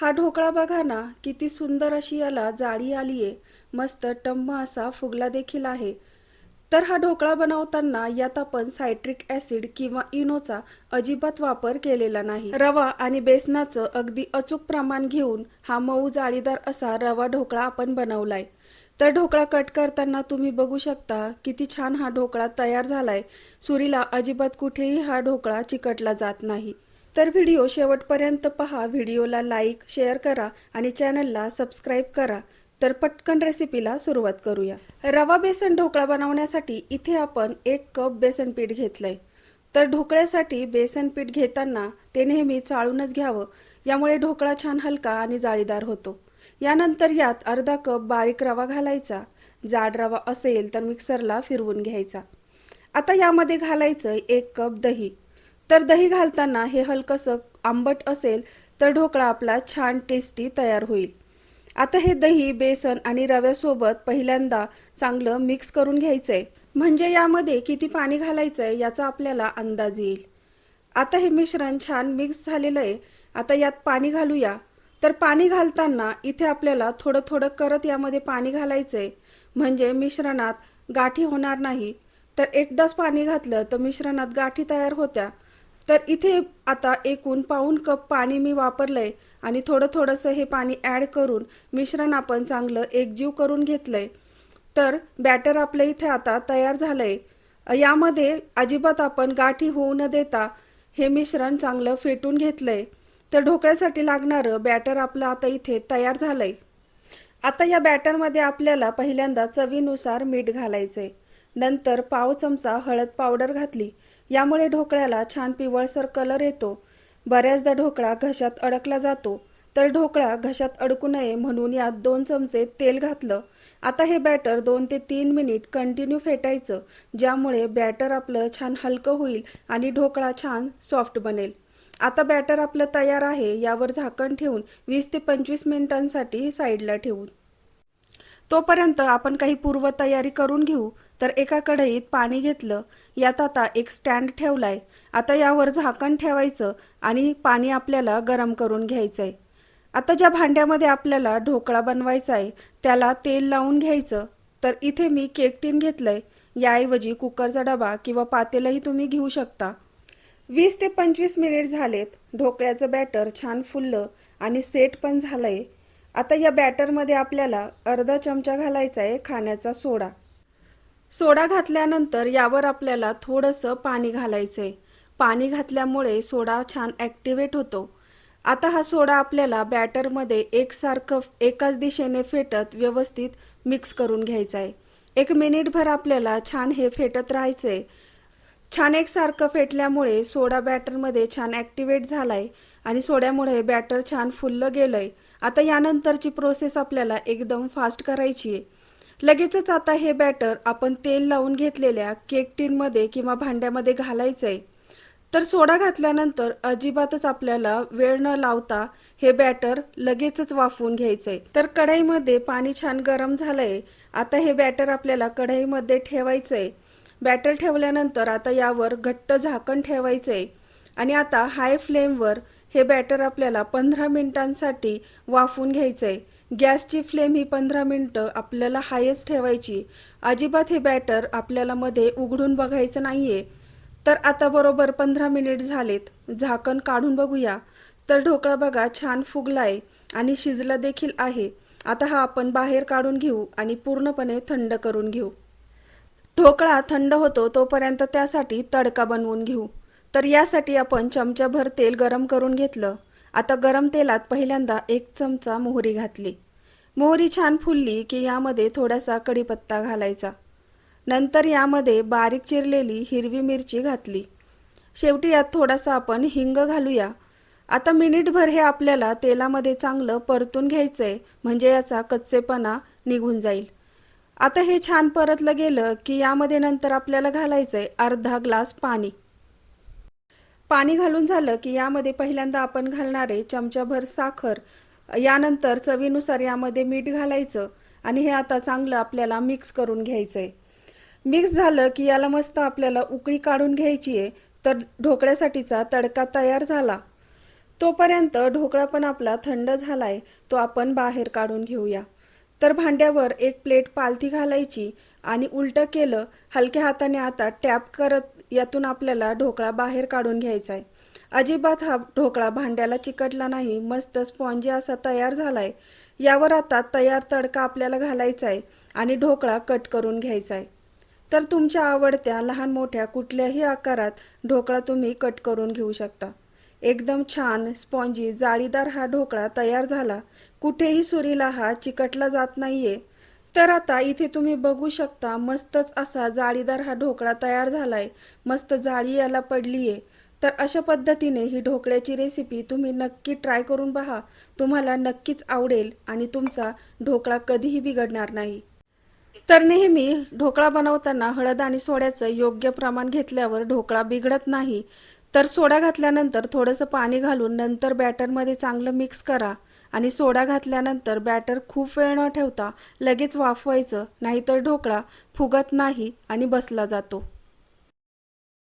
हा ढोकळा बघा ना किती सुंदर अशी याला जाळी आली आहे मस्त टम्म असा फुगला देखील आहे. तर हा ढोकळा बनवताना यात आपण सायट्रिक ऍसिड किंवा इनोचा अजिबात वापर केलेला नाही. रवा आणि बेसनाचं अगदी अचूक प्रमाण घेऊन हा मऊ जाळीदार असा रवा ढोकळा आपण बनवलाय. तर ढोकळा कट करताना तुम्ही बघू शकता किती छान हा ढोकळा तयार झालाय. सुरीला अजिबात कुठेही हा ढोकळा चिकटला जात नाही. तर व्हिडिओ शेवटपर्यंत पहा. व्हिडिओला लाईक शेअर करा आणि चॅनलला सबस्क्राईब करा. तर पटकन रेसिपीला सुरुवात करूया. रवा बेसन ढोकळा बनवण्यासाठी इथे आपण एक कप बेसन पीठ घेतलंय. तर ढोकळ्यासाठी बेसन पीठ घेताना ते नेहमी चाळूनच घ्यावं. यामुळे ढोकळा छान हलका आणि जाळीदार होतो. यानंतर यात अर्धा कप बारीक रवा घालायचा. जाड रवा असेल तर मिक्सरला फिरवून घ्यायचा. आता यामध्ये घालायचं एक कप दही. तर दही घालताना हे हलकंसं आंबट असेल तर ढोकळा आपला छान टेस्टी तयार होईल. आता हे दही बेसन आणि रव्यासोबत पहिल्यांदा चांगलं मिक्स करून घ्यायचं आहे म्हणजे यामध्ये किती पाणी घालायचं आहे याचा आपल्याला अंदाज येईल. आता हे मिश्रण छान मिक्स झालेलं आहे आता यात पाणी घालूया. तर पाणी घालताना इथे आपल्याला थोडं थोडं करत यामध्ये पाणी घालायचं आहे म्हणजे मिश्रणात गाठी होणार नाही. तर एकदाच पाणी घातलं तर मिश्रणात गाठी तयार होत्या. तर इथे आता एकूण पाऊन कप पाणी मी वापरलंय आणि थोडं थोडंसं हे पाणी ॲड करून मिश्रण आपण चांगलं एकजीव करून घेतलंय. तर बॅटर आपलं इथे आता तयार झालंय. यामध्ये अजिबात आपण गाठी होऊ न देता हे मिश्रण चांगलं फेटून घेतलंय. तर ढोकळ्यासाठी लागणारं बॅटर आपलं आता इथे तयार झालंय. आता या बॅटरमध्ये आपल्याला पहिल्यांदा चवीनुसार मीठ घालायचंय. नंतर पाव चमचा हळद पावडर घातली. यामुळे ढोकळ्याला छान पिवळसर कलर येतो. बऱ्याचदा ढोकळा घशात अडकला जातो. तर ढोकळा घशात अडकू नये म्हणून यात दोन चमचे तेल घातलं. आता हे बॅटर दोन ते तीन मिनिट कंटिन्यू फेटायचं ज्यामुळे बॅटर आपलं छान हलकं होईल आणि ढोकळा छान सॉफ्ट बनेल. आता बॅटर आपलं तयार आहे यावर झाकण ठेवून वीस ते पंचवीस मिनिटांसाठी साईडला ठेवून. तोपर्यंत आपण काही पूर्वतयारी करून घेऊ. तर एका कढईत पाणी घेतलं. यात आता एक स्टँड ठेवलाय. आता यावर झाकण ठेवायचं आणि पाणी आपल्याला गरम करून घ्यायचं आहे आता ज्या भांड्यामध्ये आपल्याला ढोकळा बनवायचा आहे त्याला तेल लावून घ्यायचं. तर इथे मी केक टीन घेतलंय. याऐवजी कुकरचा डबा किंवा पातेलही तुम्ही घेऊ शकता. वीस ते पंचवीस मिनिट झालेत. ढोकळ्याचं बॅटर छान फुललं आणि सेट पण झालंय. आता या बॅटरमध्ये आपल्याला अर्धा चमचा घालायचा आहे खाण्याचा सोडा. सोडा घातल्यानंतर यावर आपल्याला थोडंसं पाणी घालायचं आहे पाणी घातल्यामुळे सोडा छान ॲक्टिवेट होतो. आता हा सोडा आपल्याला बॅटरमध्ये एकसारखं एकाच दिशेने फेटत व्यवस्थित मिक्स करून घ्यायचा आहे एक मिनिटभर आपल्याला छान हे फेटत राहायचं आहे छान एकसारखं फेटल्यामुळे सोडा बॅटरमध्ये छान ॲक्टिवेट झालाय आणि सोड्यामुळे बॅटर छान फुललं आहे आता यानंतरची प्रोसेस आपल्याला एकदम फास्ट करायची आहे. लगेचच आता हे बॅटर आपण तेल लावून घेतलेल्या केक टीनमध्ये किंवा भांड्यामध्ये घालायचं आहे तर सोडा घातल्यानंतर अजिबातच आपल्याला वेळ न लावता हे बॅटर लगेचच वाफवून घ्यायचंय. तर कढईमध्ये पाणी छान गरम झालंय. आता हे बॅटर आपल्याला कढईमध्ये ठेवायचंय. बॅटर ठेवल्यानंतर आता यावर घट्ट झाकण ठेवायचंय. आणि आता हाय फ्लेमवर हे बॅटर आपल्याला पंधरा मिनिटांसाठी वाफवून आहे गॅसची फ्लेम ही पंधरा मिनटं आपल्याला हायच ठेवायची. अजिबात हे बॅटर आपल्याला मध्ये उघडून बघायचं नाहीये. तर आता बरोबर पंधरा मिनिट झालेत. झाकण काढून बघूया. तर ढोकळा बघा छान फुगलाय आणि शिजला देखील आहे. आता हा आपण बाहेर काढून घेऊ आणि पूर्णपणे थंड करून घेऊ. ढोकळा थंड होतो तोपर्यंत त्यासाठी तडका बनवून घेऊ. तर यासाठी आपण चमच्याभर तेल गरम करून घेतलं. आता गरम तेलात पहिल्यांदा एक चमचा मोहरी घातली. मोहरी छान फुलली की यामध्ये थोडासा कढीपत्ता घालायचा. नंतर यामध्ये बारीक चिरलेली हिरवी मिरची घातली. शेवटी यात थोडासा आपण हिंग घालूया. आता मिनिटभर हे आपल्याला तेलामध्ये चांगलं परतून घ्यायचं आहे म्हणजे याचा कच्चेपणा निघून जाईल. आता हे छान परतलं गेलं की यामध्ये नंतर आपल्याला घालायचं आहे अर्धा ग्लास पाणी. पाणी घालून झालं की यामध्ये पहिल्यांदा आपण घालणारे चमचाभर साखर यानंतर चवीनुसार यामध्ये मीठ घालायचं आणि हे आता चांगलं आपल्याला मिक्स करून घ्यायचं आहे मिक्स झालं की याला मस्त आपल्याला उकळी काढून घ्यायची आहे तर ढोकळ्यासाठीचा तडका तयार झाला. तोपर्यंत ढोकळा पण आपला थंड झालाय तो आपण बाहेर काढून घेऊया. तर भांड्यावर एक प्लेट पालथी घालायची आणि उलटं केलं हलक्या हाताने आता टॅप करत यातून आपल्याला ढोकळा बाहेर काढून घ्यायचा आहे. अजिबात हा ढोकळा भांड्याला चिकटला नाही मस्त स्पॉन्जी असा तयार झालाय. यावर आता तयार तडका आपल्याला घालायचा आहे आणि ढोकळा कट करून घ्यायचा आहे. तर तुमच्या आवडत्या लहान मोठ्या कुठल्याही आकारात ढोकळा तुम्ही कट करून घेऊ शकता. एकदम छान स्पॉन्जी जाळीदार हा ढोकळा तयार झाला. कुठेही सुरीला हा चिकटला जात नाहीये. तर आता इथे तुम्ही बघू शकता मस्तच असा जाळीदार हा ढोकळा तयार झालाय. मस्त जाळी याला पडलीये. तर अशा पद्धतीने ही ढोकळ्याची रेसिपी तुम्ही नक्की ट्राय करून पहा. तुम्हाला नक्कीच आवडेल आणि तुमचा ढोकळा कधीही बिघडणार नाही. तर नेहमी ढोकळा बनवताना हळद आणि सोड्याचं योग्य प्रमाण घेतल्यावर ढोकळा बिघडत नाही. तर सोडा घातल्यानंतर थोडंसं पाणी घालून नंतर बॅटरमध्ये चांगलं मिक्स करा आणि सोडा घातल्यानंतर बॅटर खूप वेळ न ठेवता लगेच वाफवायचं नाहीतर ढोकळा फुगत नाही आणि बसला जातो.